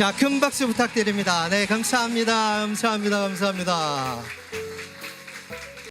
자, 큰 박수 부탁드립니다. 네, 감사합니다. 감사합니다. 감사합니다.